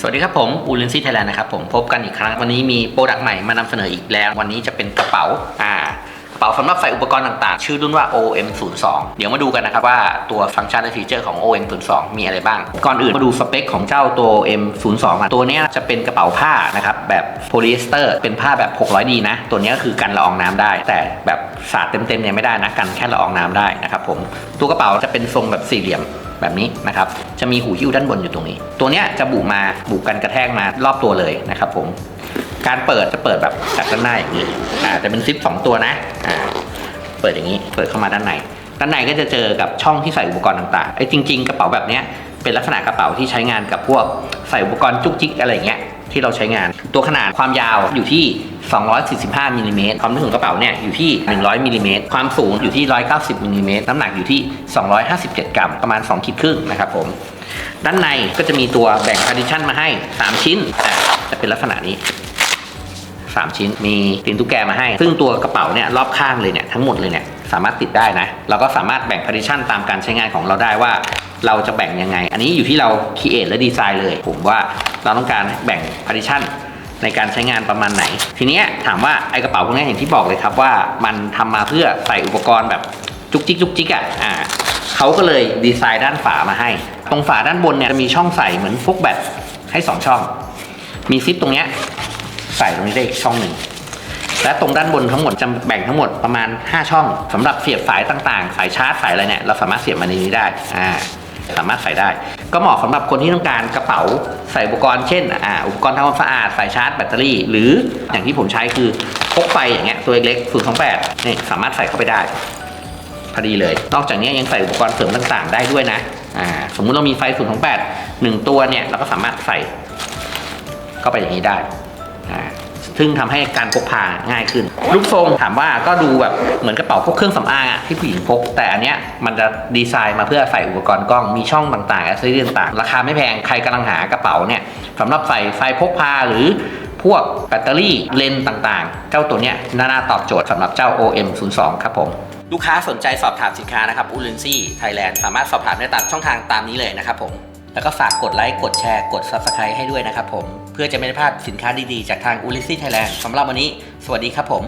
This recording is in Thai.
สวัสดีครับผมอูลินซี่ไทยแลนด์นะครับผมพบกันอีกครั้งวันนี้มีโปรดักต์ใหม่มานำเสนออีกแล้ว วันนี้จะเป็นกระเป๋าอ่า เป๋าสำหรับใส่อุปกรณ์ต่างๆ ชื่อรุ่นว่า OM02 เดี๋ยวมาดูกันนะครับว่าตัวฟังก์ชันและฟีเจอร์ของ OM02 มีอะไรบ้าง ก่อนอื่นมาดูสเปคของเจ้าตัว M02 อะตัวนี้จะเป็นกระเป๋าผ้านะครับแบบโพลีเอสเตอร์เป็นผ้าแบบ 600D นะ ตัวนี้ก็คือกันละอองน้ำได้ แต่แบบสาดเต็มๆเนี่ยไม่ได้นะกันแค่ละอองน้ำได้นะครับผมตัวกระเป๋าจะเป็นทรงแบบสี่เหลี่ยมแบบนี้นะครับ จะมีหูหิ้วด้านบนอยู่ตรงนี้ ตัวเนี้ยจะบุมาบุกันกระแทกมารอบตัวเลยนะครับผม การเปิดจะเปิดแบบจากด้านหน้าอย่างนี้อ่าจะเป็นซิปสองตัวนะอ่าเปิดอย่างนี้เปิดเข้ามาด้านในด้านในก็จะเจอกับช่องที่ใส่อุปกรณ์ต่างๆไอ้จริง ๆ กระเป๋าแบบนี้เป็นลักษณะกระเป๋าที่ใช้งานกับพวกใส่อุปกรณ์จุกจิกอะไรเงี้ยที่เราใช้งาน ตัวขนาดความยาวอยู่ที่ 245มิลลิเมตรความลึกของกระเป๋าเนี่ยอยู่ที่ 100มิลลิเมตรความสูงอยู่ที่ 190มิลลิเมตรน้ำหนักอยู่ที่ 257 กรัม ประมาณ 2ขีดครึ่งนะครับผม ด้านในก็จะมีตัวแบ่งพาร์ติชันมาให้ 3 ชิ้นจะเป็นลักษณะนี้ 3 ชิ้น มีตีนตุ๊กแกมาให้ ซึ่งตัวกระเป๋าเนี่ยรอบข้างเลยเนี่ยทั้งหมดเลยเนี่ยสามารถติดได้นะ เราก็สามารถแบ่งพาร์ติชันตามการใช้งานของเราได้ว่า เราจะแบ่งยังไง อันนี้อยู่ที่เราคิดเอทและดีไซน์เลย ผมว่าเราต้องการแบ่งพาร์ติชันในการใช้งานประมาณไหน ทีนี้ถามว่าไอกระเป๋าพวกนี้อย่างที่บอกเลยครับว่ามันทำมาเพื่อใส่อุปกรณ์แบบจุกจิกจุกจิกอะอ่าเขาก็เลยดีไซน์ด้านฝามาให้ ตรงฝาด้านบนเนี่ยจะมีช่องใส่เหมือนพวกแบตให้สองช่อง มีซิปตรงเนี้ย ใส่ตรงนี้ได้อีกช่องหนึ่งและตรงด้านบนทั้งหมดจะแบ่งทั้งหมดประมาณ 5 ช่องสำหรับเสียบสายต่างๆ สายชาร์จสายอะไรเนี่ยเราสามารถเสียบมาในนี้ได้อ่าสามารถใส่ได้ ก็เหมาะสำหรับคนที่ต้องการกระเป๋าใส่อุปกรณ์เช่นอ่าอุปกรณ์ทำความสะอาดสายชาร์จแบตเตอรี่ หรืออย่างที่ผมใช้คือพกไปอย่างเงี้ยตัวเล็กๆ028นี่สามารถใส่เข้าไปได้พอดีเลย นอกจากนี้ยังใส่อุปกรณ์เสริมต่างๆ ได้ด้วยนะอ่าสมมุติเรามีไฟ028หนึ่งตัวเนี่ยเราก็สามารถใส่เข้าไปอย่างนี้ได้ อ่าซึ่งทำให้การพกพาง่ายขึ้นรูปทรงถามว่าก็ดูแบบเหมือนกระเป๋าพวกเครื่องสำอางอะที่ผู้หญิงพก แต่อันเนี้ยมันจะดีไซน์มาเพื่อใส่อุปกรณ์กล้องมีช่องต่างๆแอสเซสซอรี่ต่างๆ ราคาไม่แพงใครกำลังหากระเป๋าเนี่ยสำหรับใส่ไฟพกพาหรือพวกแบตเตอรี่เลนต่างๆ เจ้าตัวเนี้ยน่าตอบโจทย์สำหรับเจ้า OM02 ครับผม ลูกค้าสนใจสอบถามสินค้านะครับอูลินซี่ไทยแลนด์สามารถสอบถามได้ตามช่องทางตามนี้เลยนะครับผม แล้วก็ฝากกดไลค์ กดแชร์ กด Subscribe ให้ด้วยนะครับผม เพื่อจะไม่ได้พลาดสินค้าดีๆ จากทางอูลินซี่ไทยแลนด์สำหรับวันนี้ สวัสดีครับผม